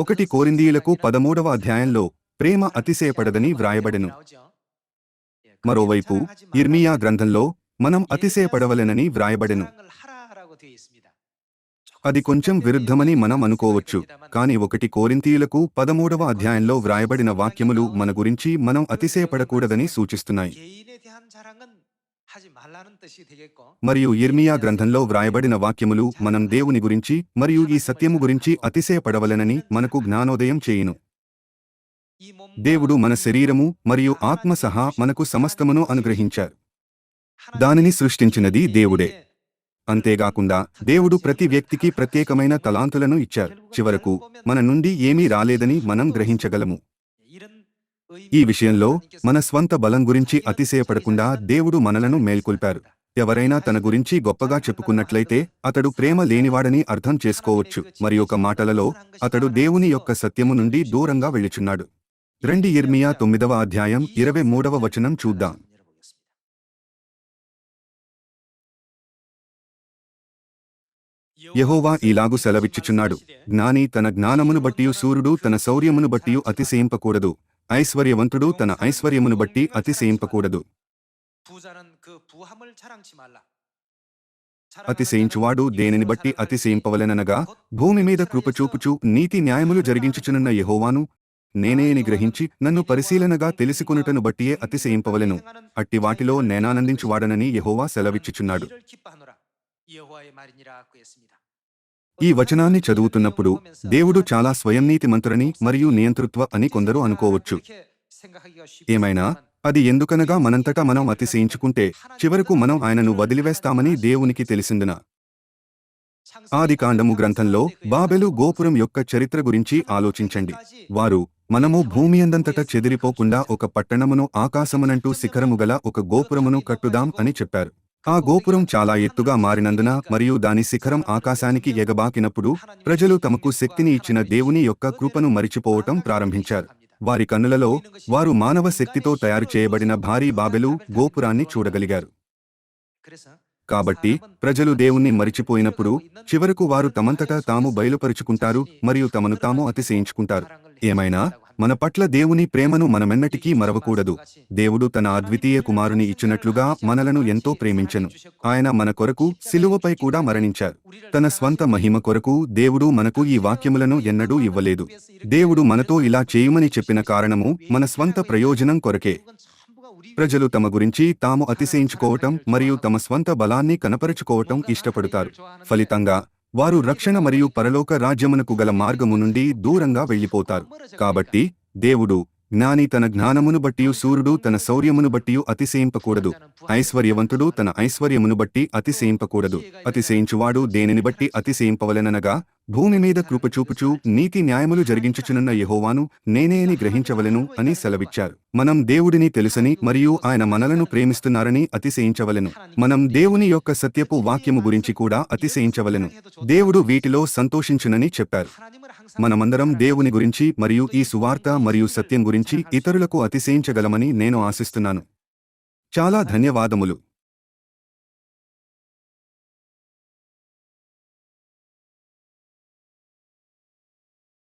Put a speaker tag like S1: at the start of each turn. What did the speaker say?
S1: ఒకటి కోరిందీయులకు పదమూడవ అధ్యాయంలో ప్రేమ అతిశయపడదని వ్రాయబడెను. మరోవైపు ఇర్మియా గ్రంథంలో మనం అతిశయపడవలెనని వ్రాయబడెను. అది కొంచెం విరుద్ధమని మనం అనుకోవచ్చు కాని ఒకటి కోరింతీయులకు పదమూడవ అధ్యాయంలో వ్రాయబడిన వాక్యములు మన గురించి మనం అతిశయపడకూడదని సూచిస్తున్నాయి. మరియు ఇర్మియా గ్రంథంలో వ్రాయబడిన వాక్యములు మనం దేవుని గురించి మరియు ఈ సత్యము గురించి అతిశయపడవలెనని మనకు జ్ఞానోదయం చేయును. దేవుడు మన శరీరము మరియు ఆత్మ సహా మనకు సమస్తమును అనుగ్రహించారు. దానిని సృష్టించినది దేవుడే. అంతేగాకుండా దేవుడు ప్రతి వ్యక్తికి ప్రత్యేకమైన తలాంతులను ఇచ్చారు. చివరకు మన నుండి ఏమీ రాలేదని మనం గ్రహించగలము. ఈ విషయంలో మన స్వంత బలం గురించి అతిశయపడకుండా దేవుడు మనలను మేల్కొల్పారు. ఎవరైనా తన గురించి గొప్పగా చెప్పుకున్నట్లయితే అతడు ప్రేమ లేనివాడని అర్థం చేసుకోవచ్చు. మరి ఒక మాటలలో అతడు దేవుని యొక్క సత్యము నుండి దూరంగా వెళ్ళుచున్నాడు. రండి ఇర్మియా తొమ్మిదవ అధ్యాయం ఇరవై మూడవ వచనం చూద్దాం. యెహోవా ఇలాగు సెలవిచ్చుచున్నాడు. జ్ఞాని తన జ్ఞానమును బట్టియు సూర్యుడు తన శౌర్యమును బట్టియు అతిశయింపకూడదు. ఐశ్వర్యవంతుడు తన ఐశ్వర్యమును బట్టి అతిశయింపకూడదు. అతిశయించువాడు దేనిని బట్టి అతిశయింపవలెనగా భూమి మీద కృపచూపుచూ నీతి న్యాయములు జరిగించుచునున్న యహోవాను నేనేని గ్రహించి నన్ను పరిశీలనగా తెలుసుకునుటను బట్టియే అతిశయింపవలెను. అట్టి వాటిలో నేనానందించువాడనని యహోవా సెలవిచ్చుచున్నాడు. ఈ వచనాన్ని చదువుతున్నప్పుడు దేవుడు చాలా స్వయంనీతిమంతురని మరియు నియంతృత్వ అని కొందరు అనుకోవచ్చు. ఏమైనా? అది ఎందుకనగా మనంతటా మనం అతిశయించుకుంటే చివరకు మనం ఆయనను వదిలివేస్తామని దేవునికి తెలిసిందిన? ఆది కాండము గ్రంథంలో బాబెలు గోపురం యొక్క చరిత్ర గురించి ఆలోచించండి. వారు మనము భూమి అందంతట చెదిరిపోకుండా ఒక పట్టణమును ఆకాశమునంటూ శిఖరము గల ఒక గోపురమును కట్టుదాం అని చెప్పారు. ఆ గోపురం చాలా ఎత్తుగా మారినందున మరియు దాని శిఖరం ఆకాశానికి ఎగబాకినప్పుడు ప్రజలు తమకు శక్తిని ఇచ్చిన దేవుని యొక్క కృపను మరిచిపోవటం ప్రారంభించారు. వారి కన్నులలో వారు మానవ శక్తితో తయారు చేయబడిన భారీ బాబెలు గోపురాన్ని చూడగలిగారు. కాబట్టి ప్రజలు దేవుణ్ణి మరిచిపోయినప్పుడు చివరకు వారు తమంతటా తాము బయలుపరుచుకుంటారు మరియు తమను తాము అతిశయించుకుంటారు. ఏమైనా? మన పట్ల దేవుని ప్రేమను మనమెన్నటికీ మరవకూడదు. దేవుడు తన అద్వితీయ కుమారుని ఇచ్చినట్లుగా మనలను ఎంతో ప్రేమించెను. ఆయన మన కొరకు సిలువపై కూడా మరణించారు. తన స్వంత మహిమ కొరకు దేవుడు మనకు ఈ వాక్యములను ఎన్నడూ ఇవ్వలేదు. దేవుడు మనతో ఇలా చేయమని చెప్పిన కారణము మన స్వంత ప్రయోజనం కొరకే. ప్రజలు తమ గురించి తాము అతిశయించుకోవటం మరియు తమ స్వంత బలాన్ని కనపరుచుకోవటం ఇష్టపడతారు. ఫలితంగా వారు రక్షణ మరియు పరలోక రాజ్యమునకు గల మార్గము నుండి దూరంగా వెళ్ళిపోతారు. కాబట్టి దేవుడు జ్ఞాని తన జ్ఞానమును బట్టియు సూర్యుడు తన శౌర్యమును బట్టియు అతిశయింపకూడదు. ఐశ్వర్యవంతుడు తన ఐశ్వర్యమును బట్టి అతిశయింపకూడదు. అతిశయించువాడు దేనిని బట్టి అతిశయింపవలెననగా భూమి మీద కృపచూపుచూ నీతి న్యాయములు జరిగించుచునున్న యహోవాను నేనే అని గ్రహించవలెను అని సెలవిచ్చారు. మనం దేవుడిని తెలుసని మరియు ఆయన మనలను ప్రేమిస్తున్నారని అతిశయించవలెను. మనం దేవుని యొక్క సత్యపు వాక్యము గురించి కూడా అతిశయించవలెను. దేవుడు వీటిలో సంతోషించునని చెప్పారు. మనమందరం దేవుని గురించి మరియు ఈ సువార్త మరియు సత్యం గురించి ఇతరులకు అతిశయించగలమని నేను ఆశిస్తున్నాను. చాలా ధన్యవాదములు.